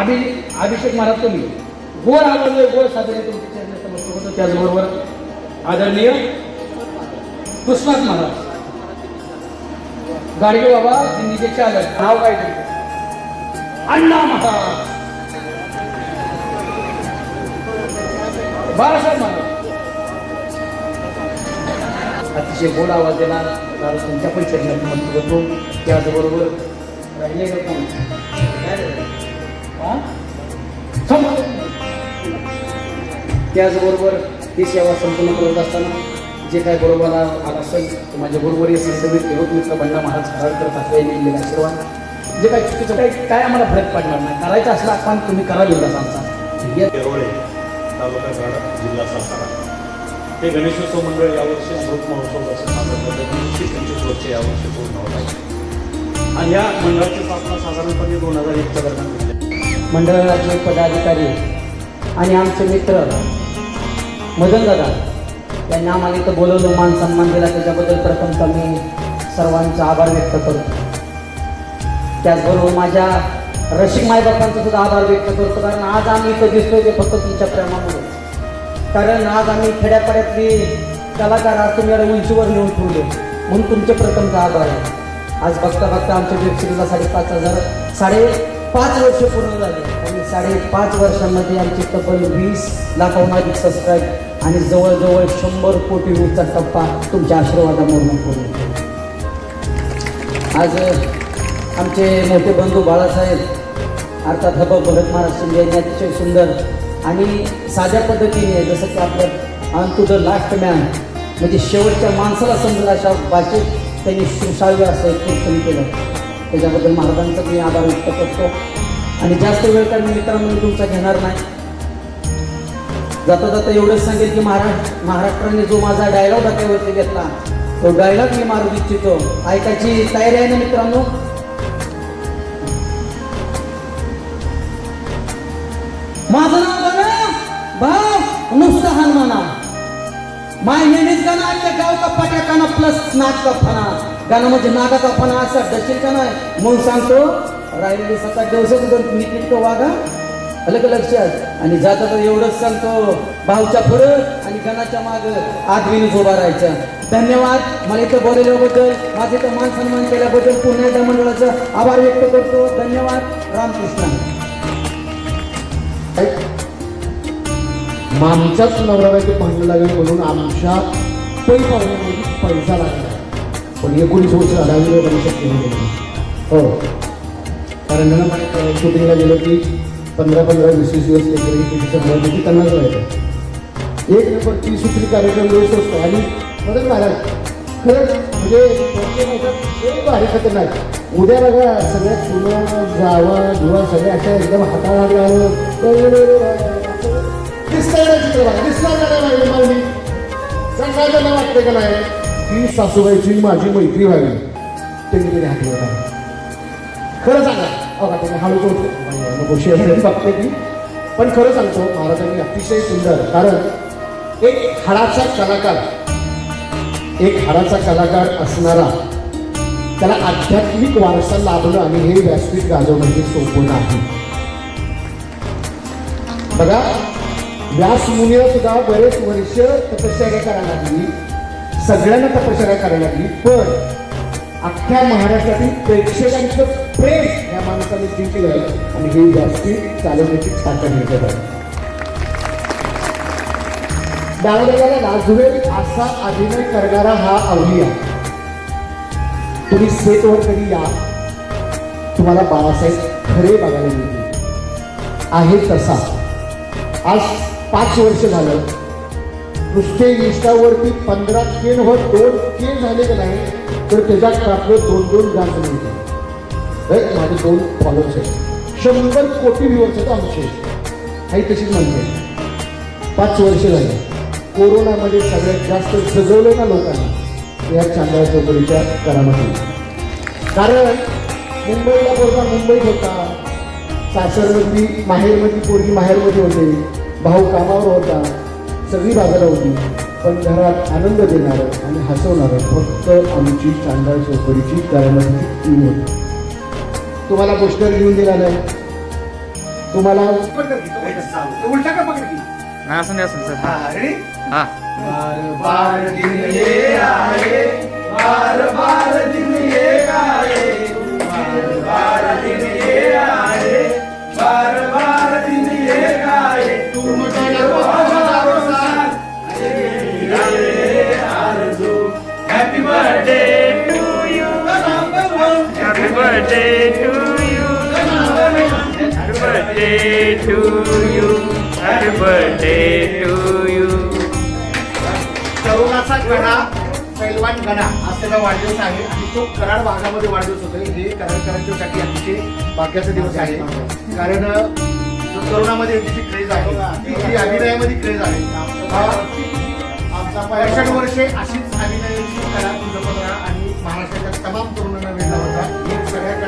अभि अभिषेक महाराज तुम्ही. गोड आवडलोय गोड साधने तुमचे चरणी समर्थ होतो त्याचबरोबर आदरणीय कृष्णात महाराज. गाडगे बाबा दिंडीचे चालक नाव काय तुमचं? अण्णा महाराज. बाळासाहेब महाराज. अतिशय गोड आवाज देणार. कारण तुमच्या पण चरणात म्हणतो होतो. त्याचबरोबर राहिले का कोण? त्याचबरोबर ही सेवा संपूर्ण करत असताना जे काय बरोबर आला असेल माझ्या बरोबर हे संसदेत होत मित्र बंडा महाराज खराडकर ठाकरे यांनी आशीर्वाद. जे काय चुकीचं काही काय आम्हाला फरक पडणार नाही. करायचं असलं आपण तुम्ही करा जिल्हा आमचा. या- तालुका जिल्हा सातारा. हे गणेशोत्सव मंडळ यावर्षी अमृत महोत्सव असं साजरा करतात. एकशे पंचवीस वर्ष यावर्षी पूर्ण होत आहे. आणि या मंडळाची स्थापना साधारणपणे दोन हजार एकच्या दरम्यान झाली मंडळाचे पदाधिकारी आणि आमचे मित्र मदन दादा यांनी आम्हाला इथं बोलवलं मान सन्मान दिला. त्याच्याबद्दल प्रथमतः मी सर्वांचा आभार व्यक्त करतो त्याचबरोबर माझ्या रसिक मायबापांचा सुद्धा आभार व्यक्त करतो कारण आज आम्ही इथं दिसतोय ते फक्त तुमच्या प्रेमामुळे. कारण आज आम्ही खेड्यापाड्यातली कलाकार आज तुम्ही उंचीवर नेऊन ठेवले म्हणून तुमचे प्रथमचा आभार आहे. आज बघता बघता आमच्या वेबसिरीजला साडेपाच हजार साडे पाच वर्ष पूर्ण झाले. आणि साडेपाच वर्षांमध्ये आमचे तब्बल वीस लाखाहून अधिक सबस्क्राईब आणि जवळजवळ शंभर कोटी व्ह्यूजचा टप्पा तुमच्या आशीर्वादामधून पूर्ण आज आमचे मोठे बंधू बाळासाहेब अर्थात हब भरत महाराज शिंदे यांनी अतिशय सुंदर आणि साध्या पद्धतीने जसं की आपलं on to the last man म्हणजे शेवटच्या माणसाला समजेल अशा भाषेत त्यांनी सुशाव्य असं एक कीर्तन केलं. त्याच्याबद्दल महाराजांचा मी आभार व्यक्त करतो. आणि जास्त वेळ काय निमित्तानं मित्रांनो मी तुमचा घेणार नाही. जाता जाता एवढंच सांगेल की महाराष्ट्र महाराष्ट्राने जो माझा डायलॉग डोक्यावरती घेतला तो डायलॉग मी मारू इच्छितो. ऐकायची तयारी आहे ना मित्रांनो? माझं नाव गाणं भाव नुसतं हनुमाना माय मेनेज गाणं गाव का पटाकाना प्लस नाच का फना गाणं म्हणजे नागाचा पण असा दशील का नाही? मग सांगतो राहिलेले सात आठ दिवस नीट वागा. अलग लक्षात आणि जाता तर एवढंच सांगतो भाऊच्या पुढं आणि गणाच्या माग. आदवीने उभा राहायचं. धन्यवाद. मला इथं बोलवल्याबद्दल माझे इथं मान सन्मान केल्याबद्दल पुन्हा एकदा मंडळाचा आभार व्यक्त करतो. धन्यवाद. रामकृष्ण. आमच्याच नवऱ्याचे भांडण लागेल म्हणून आमच्या पैसा लागला. पण एकोणीस वर्ष झाल्यामुळे मला शक्य नाही हो. कारण त्यांना माहीत शूटिंगला गेलं की पंधरा पंधरा वीस वीस दिवस लेकरं किती समजा किती त्यांनाच व्हायचं एक नंबर ती सूत्री कार्यक्रम व्यवस्था असतो आणि मदत महाराज खरंच म्हणजे प्रत्येकाचं एक भारी खतरनाक. उद्या बघा सगळ्या चुना जावा धुवा सगळ्या अशा एकदम हाताळा घालून दिसतंय ना चित्र बघा दिसणार का नाही माहिती माऊली? सांगायचं ना वाटतं का नाही? ती सासूबाईची माझी मैत्री व्हावी. त्यांनी तिने हात बघा खरं सांगा बघा तुम्ही हळू करतो बघते की पण खरं सांगतो महाराजांनी अतिशय सुंदर. कारण एक हाडाचा कलाकार एक हाडाचा कलाकार असणारा त्याला आध्यात्मिक वारसा लाभणं आणि हे व्यासपीठ गाजवणं हे सोपं नाही. बघा व्यास मुनीला सुद्धा बरेच वर्ष तपश्चर्या करायला लागली. सगळ्यांना तपश्चर्या करायला लागली पण अख्ख्या महाराष्ट्रातील प्रेक्षकांचं प्रेम या माणसाने जिंकलं आणि हे जास्ती चालवण्याची ताकद मिळत आहे. डावलेल्याला लाजवेल असा अभिनय करणारा हा अवलिया. तुम्ही सेटवर कधी या? तुम्हाला बाळासाहेब खरे बघायला मिळतील. आहे तसा. आज पाच वर्ष झालं. नुसते इंस्टावरती पंधरा केन व दोन केन झाले का नाही तर त्याच्यात आपलं दोन दोन गाणं मिळते माझे दोन फॉलोअर्स आहेत. शंभर कोटी व्ह्युअर्स आहेत आमचे. काही तशीच म्हणते पाच वर्ष झाली. कोरोनामध्ये सगळ्यात जास्त सजवलं ना लोकांनी या चांगल्या चौकरीच्या करामध्ये. कारण मुंबईला पोरगा मुंबईत होता. सासरमध्ये माहेरमध्ये पोरगी माहेरमध्ये होते. भाऊ कामावर होता. सगळी बाजारा होती. पण घरात आनंद देणारं आणि हसवणारं फक्त आमची चांदा चौकरीची करामध्ये टीम होती. तुम्हाला पोस्टर घेऊन दिला नाही. तुम्हाला पकड की, तो उलटा. तो उलटा का पकड की? नाही असं नाही असं सर. हा रेडी हा. बार बार दिन ये आए बार बार दिन ये आए Happy birthday to you. Happy birthday to you. Happy birthday to you. Happy birthday to you. चौदाचा गणा पैलवान गणा आज त्याचा वाढदिवस आहे आणि तो कराड भागामध्ये वाढदिवस होतो हे कराडकरांच्यासाठी आमचे भाग्याचा दिवस आहे कारण करोनामध्ये जी क्रेज आहे ती अभिनयामध्ये क्रेज आहे आमचा पैसठ वर्षे अशीच अभिनय कला तुझं राहा आणि महाराष्ट्राच्या तमाम तरुणांना वेगळा होता. एक सगळ्या